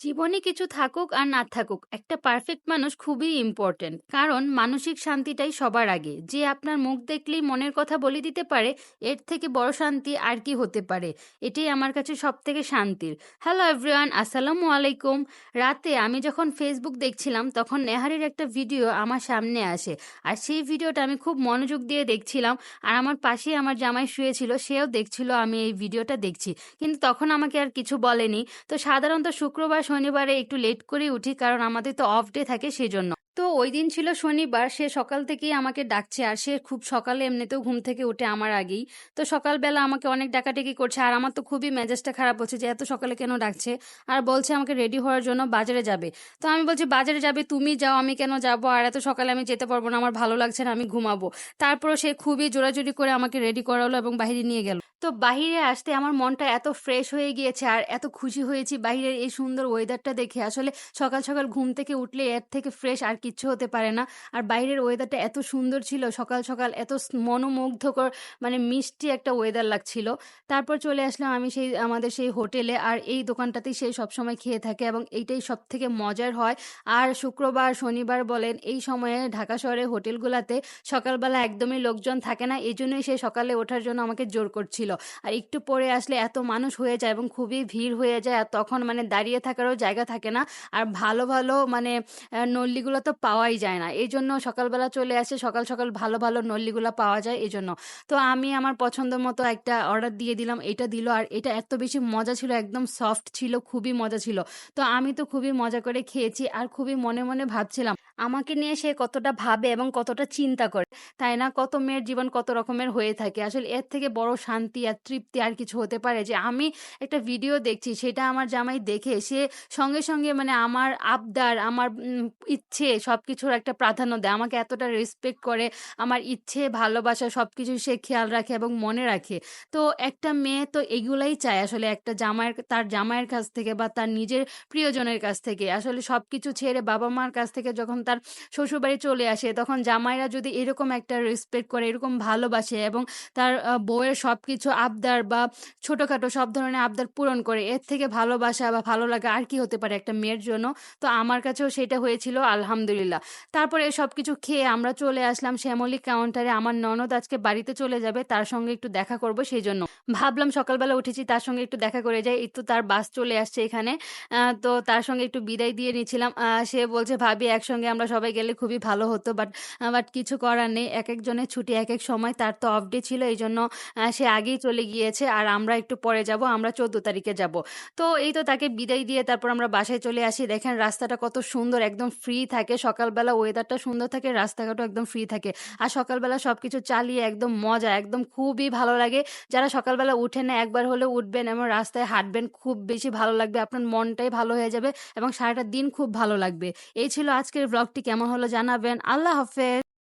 জীবনে কিছু থাকুক আর না থাকুক, একটা পারফেক্ট মানুষ খুবই ইম্পোর্টেন্ট। কারণ মানসিক শান্তিটাই সবার আগে। যে আপনার মুখ দেখলেই মনের কথা বলে দিতে পারে, এর থেকে বড় শান্তি আর কি হতে পারে? এটাই আমার কাছে সব থেকে শান্তির। হ্যালো এভরিওয়ান, আসসালামু আলাইকুম। রাতে আমি যখন ফেসবুক দেখছিলাম, তখন নেহারের একটা ভিডিও আমার সামনে আসে। আর সেই ভিডিওটা আমি খুব মনোযোগ দিয়ে দেখছিলাম। আর আমার পাশেই আমার জামাই শুয়েছিল, সেও দেখছিল আমি এই ভিডিওটা দেখছি। কিন্তু তখন আমাকে আর কিছু বলেনি। তো সাধারণত শুক্রবার শনিবারে একটু লেট করে উঠি কারণ আমাদের তো অফ ডে থাকে সেজন্য। তো ওই দিন ছিল শনিবার, সে সকাল থেকেই আমাকে ডাকছে আর সে খুব সকালে এমনিতেও ঘুম থেকে উঠে আমার আগেই। তো সকালবেলা আমাকে অনেক ডাকাডাকি করছে আর আমার তো খুবই মেজাজটা খারাপ হচ্ছে যে এত সকালে কেন ডাকছে আর বলছে আমাকে রেডি হওয়ার জন্য বাজারে যাবে। তো আমি বলছি, বাজারে যাবে, তুমি যাও, আমি কেন যাব? আর এত সকালে আমি যেতে পারব না, আমার ভালো লাগছে না, আমি ঘুমাবো। তারপরও সে খুবই জোরাজুরি করে আমাকে রেডি করালো এবং বাহিরে নিয়ে গেল। তো বাহিরে আসতে আমার মনটা এত ফ্রেশ হয়ে গিয়েছে আর এত খুশি হয়েছি বাহিরের এই সুন্দর ওয়েদারটা দেখে। আসলে সকাল সকাল ঘুম থেকে উঠলে এর থেকে ফ্রেশ আর কিচ্ছু হতে পারে না। আর বাইরের ওয়েদারটা এত সুন্দর ছিল, সকাল সকাল এত মনোমুগ্ধকর মানে মিষ্টি একটা ওয়েদার লাগছিল। তারপর চলে আসলাম আমি সেই, আমাদের সেই হোটেলে। আর এই দোকানটাতেই সে সবসময় খেয়ে থাকে এবং এইটাই সব থেকে মজার হয়। আর শুক্রবার, শনিবার বলেন, এই সময়ে ঢাকা শহরের হোটেলগুলোতে সকালবেলা একদমই লোকজন থাকে না। এই জন্যই সে সকালে ওঠার জন্য আমাকে জোর করছিল। আর একটু পরে আসলে এত মানুষ হয়ে যায় এবং খুবই ভিড় হয়ে যায়। আর তখন মানে দাঁড়িয়ে থাকারও জায়গা থাকে না। আর ভালো ভালো মানে নল্লিগুলো তো পাওয়াই যায় না। এই জন্য সকালবেলা চলে আসে সকাল সকাল ভালো ভালো নল্লিগুলো পাওয়া যায় এই জন্য তো আমি আমার পছন্দ মতো একটা অর্ডার দিয়ে দিলাম এটা দিল আর এটা এত বেশি মজা ছিল একদম সফট ছিল খুবই মজা ছিল। তো আমি তো খুবই মজা করে খেয়েছি আর খুবই মনে মনে ভাবছিলাম আমাকে নিয়ে সে কতটা ভাবে এবং কতটা চিন্তা করে। তাই না? কত মেয়ের জীবন কত রকমের হয়ে থাকে। আসলে এর থেকে বড় শান্তি আর তৃপ্তি আর কিছু হতে পারে যে আমি একটা ভিডিও দেখছি সেটা আমার জামাই দেখে সে সঙ্গে সঙ্গে মানে আমার আবদার আমার উম, ইচ্ছে সব কিছুর একটা প্রাধান্য দেয়। আমাকে এতটা রেসপেক্ট করে, আমার ইচ্ছে, ভালোবাসা সব কিছু সে খেয়াল রাখে এবং মনে রাখে। তো একটা মেয়ে তো এগুলাই চায় আসলে একটা জামাইয়ের, তার জামাইয়ের কাছ থেকে বা তার নিজের প্রিয়জনের কাছ থেকে। আসলে সব কিছু ছেড়ে বাবা মার কাছ থেকে যখন তার শ্বশুরবাড়ি চলে আসে, তখন জামাইরা যদি এরকম একটা রেসপেক্ট করে, এরকম ভালোবাসে এবং তার বউয়ের সব কিছু আবদার বা ছোটোখাটো সব ধরনের আবদার পূরণ করে, এর থেকে ভালোবাসা বা ভালো লাগা আর কি হতে পারে একটা মেয়ের জন্য? তো আমার কাছেও সেটা হয়েছিল, আলহামদুলিল্লাহ। তারপরে সব কিছু খেয়ে আমরা চলে আসলাম শ্যামলী কাউন্টারে। আমার ননদ আজকে বাড়িতে চলে যাবে, তার সঙ্গে একটু দেখা করব সেই জন্য। ভাবলাম সকালবেলা উঠেছি, তার সঙ্গে একটু দেখা করে যাই। এই তো তার বাস চলে আসছে এখানে। তো তার সঙ্গে একটু বিদায় দিয়ে নিয়েছিলাম। সে বলছে, ভাবি, একসঙ্গে আমরা সবাই গেলে খুবই ভালো হতো বাট বাট কিছু করার নেই। এক একজনের ছুটি এক এক সময়। তার তো অফ ডে ছিল, এই জন্য সে আগেই চলে গিয়েছে। আর আমরা একটু পরে যাব, আমরা চোদ্দ তারিখে যাব। তো এই তো তাকে বিদায় দিয়ে তারপর আমরা বাসায় চলে আসি। দেখেন রাস্তাটা কত সুন্দর, একদম ফ্রি থাকে সকালবেলা ওয়েদারটা সুন্দর থাকে, রাস্তাঘাটও একদম ফ্রি থাকে। আর সকালবেলা সব কিছু চালিয়ে একদম মজা, একদম খুবই ভালো লাগে। যারা সকালবেলা উঠে না, একবার হলে উঠবেন এবং রাস্তায় হাঁটবেন, খুব বেশি ভালো লাগবে। আপনার মনটাই ভালো হয়ে যাবে এবং সারাটা দিন খুব ভালো লাগবে। এই ছিল আজকের ব্লগটি কেমন হলো জানাবেন। আল্লাহ হাফেজ!